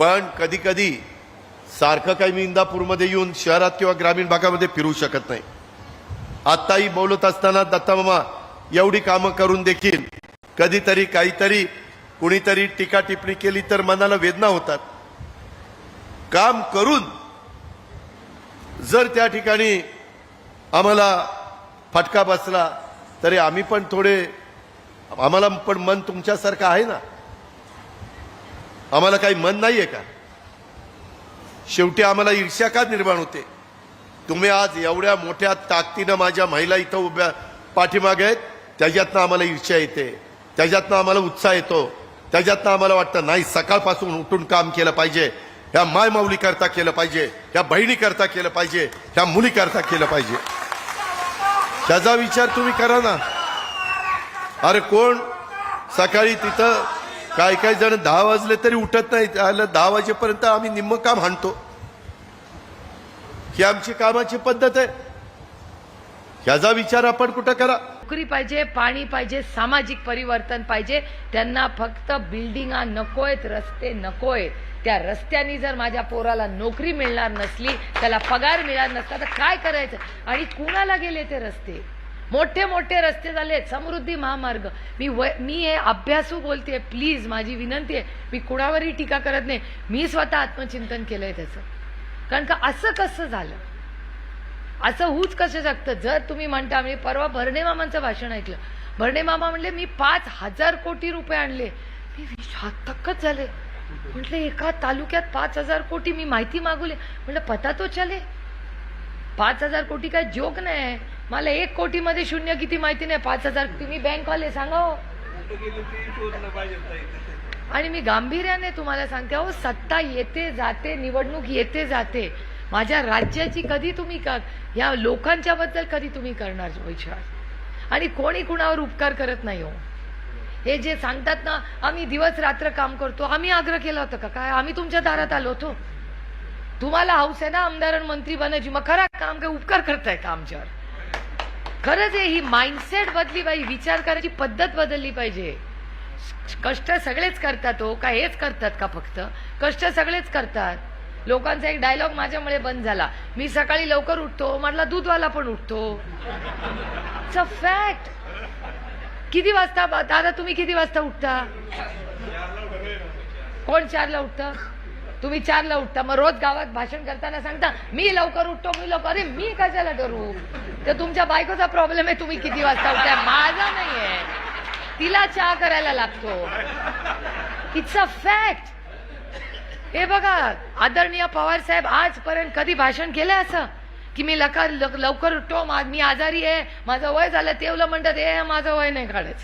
पण कधी कधी सारखं काही मी इंदापूरमध्ये येऊन शहरात किंवा ग्रामीण भागामध्ये फिरू शकत नाही. आत्ताही बोलत असताना दत्तामामा एवढी कामं करून देखील कधीतरी काहीतरी कुणीतरी टीका टिप्पणी केली तर मनाला वेदना होतात. काम करून जर त्या ठिकाणी आम्हाला फटका बसला तरी आम्ही पण थोडे आम्हाला पण मन तुमच्यासारखं आहे ना? आम्हाला काही मन नाहीये का? शेवटी आम्हाला ईर्ष्या का निर्माण होते? तुम्ही आज एवढ्या मोठ्या ताकदीनं माझ्या महिला इथं उभ्या पाठीमागे आहेत त्याच्यातनं आम्हाला ईर्ष्या येते. त्याच्यातनं आम्हाला उत्साह येतो. त्याच्यातनं आम्हाला वाटतं नाही सकाळपासून उठून काम केलं पाहिजे. ह्या माय माऊली करता केलं पाहिजे. ह्या बहिणी करता केलं पाहिजे. ह्या मुली करता केलं पाहिजे. त्याचा विचार तुम्ही करा ना. अरे कोण? सकाळी तिथं काय काय जण दहा वाजले तरी उठत नाही आलं दहा वाजेपर्यंत आम्ही निम्म काम हाणतो. ही आमची कामाची पद्धत आहे. ह्याचा विचार आपण कुठं करा? नोकरी पाहिजे पाणी पाहिजे सामाजिक परिवर्तन पाहिजे. त्यांना फक्त बिल्डिंगा नकोयत रस्ते नकोय त्या रस्त्यानी जर माझ्या पोराला नोकरी मिळणार नसली त्याला पगार मिळणार नसला तर काय करायचं? आणि कुणाला गेले ते रस्ते? मोठे मोठे रस्ते झाले समृद्धी महामार्ग. मी व मी हे अभ्यासू बोलते प्लीज माझी विनंती आहे. मी कुणावरही टीका करत नाही. मी स्वतः आत्मचिंतन केलं आहे त्याचं. कारण का असं कसं झालं? असं होऊच कसं शकतं? जर तुम्ही म्हणता मी परवा भरणे मामांचं भाषण ऐकलं. भरणे मामा म्हणले मी पाच हजार कोटी रुपये आणले. मी थक्कच झाले. म्हटलं एका तालुक्यात पाच हजार कोटी मी माहिती मागवली. म्हटलं पता तो चले. पाच हजार कोटी काय जोक नाही मला एक कोटी मध्ये शून्य किती माहिती नाही पाच हजार तुम्ही बँकवाले सांगा हो. आणि मी गांभीर्याने तुम्हाला सांगते अहो सत्ता येते जाते निवडणूक येते जाते. माझ्या राज्याची कधी तुम्ही का या लोकांच्या बद्दल कधी तुम्ही करणार विश्वास? आणि कोणी कुणावर उपकार करत नाही हो. हे जे सांगतात ना आम्ही दिवस रात्र काम करतो. आम्ही आग्रह केला होता का? काय? आम्ही तुमच्या दारात आलो होतो. तुम्हाला हौस आहे ना आमदार आणि मंत्री बनायची मग खरा काम काय? उपकार करताय का आमच्यावर? खरंच आहे ही माइंडसेट बदली पाहिजे विचार करायची पद्धत बदलली पाहिजे. कष्ट सगळेच करतात हो का हेच करतात का फक्त? कष्ट सगळेच करतात. लोकांचा एक डायलॉग माझ्यामुळे बंद झाला. मी सकाळी लवकर उठतो म्हटला दूधवाला पण उठतो. इट्स अ फॅक्ट किती वाजता दादा तुम्ही किती वाजता उठता? कोण चारला उठतं? तुम्ही चारला उठता. मग रोज गावात भाषण करताना सांगता मी लवकर उठतो मी लवकर. अरे मी कशाला करू तर तुमच्या बायकोचा प्रॉब्लेम आहे तुम्ही किती वाजता उठताय? माझा नाहीये. तिला चहा करायला लागतो. इट्स अ फॅक्ट हे बघा आदरणीय पवार साहेब आजपर्यंत कधी भाषण केलंय असं? की मी लवकर लवकर उठतो मा- मी आजारी आहे माझं वय झालं तेवलं म्हणतात हे माझं वय नाही काढायचं.